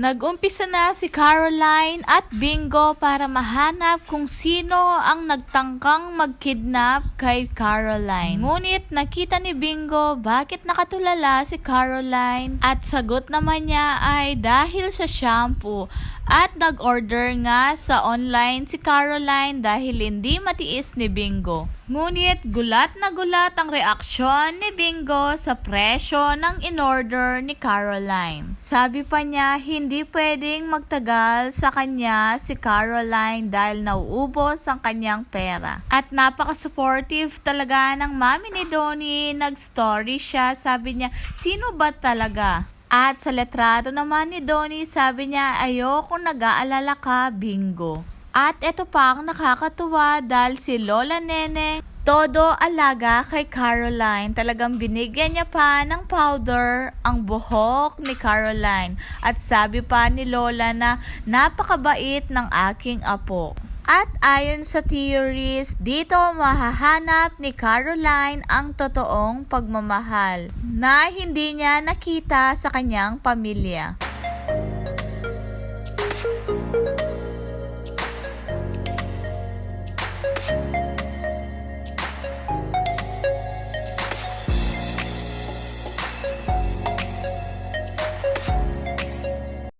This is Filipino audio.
Nag-umpisa na si Caroline at Bingo para mahanap kung sino ang nagtangkang magkidnap kay Caroline. Ngunit nakita ni Bingo bakit nakatulala si Caroline at sagot naman niya ay dahil sa shampoo. At nag-order nga sa online si Caroline dahil hindi matiis ni Bingo. Ngunit gulat na gulat ang reaksyon ni Bingo sa presyo ng in-order ni Caroline. Sabi pa niya hindi pwedeng magtagal sa kanya si Caroline dahil nauubos ang kanyang pera. At napaka-supportive talaga ng mami ni Donnie. Nag-story siya. Sabi niya, sino ba talaga? At sa letrado naman ni Donnie, sabi niya, ayokong nag-aalala ka, bingo. At ito pa ang nakakatuwa dahil si Lola Neneng todo alaga kay Caroline. Talagang binigyan niya pa ng powder ang buhok ni Caroline. At sabi pa ni Lola na napakabait ng aking apo. At ayon sa theories, dito mahahanap ni Caroline ang totoong pagmamahal na hindi niya nakita sa kanyang pamilya.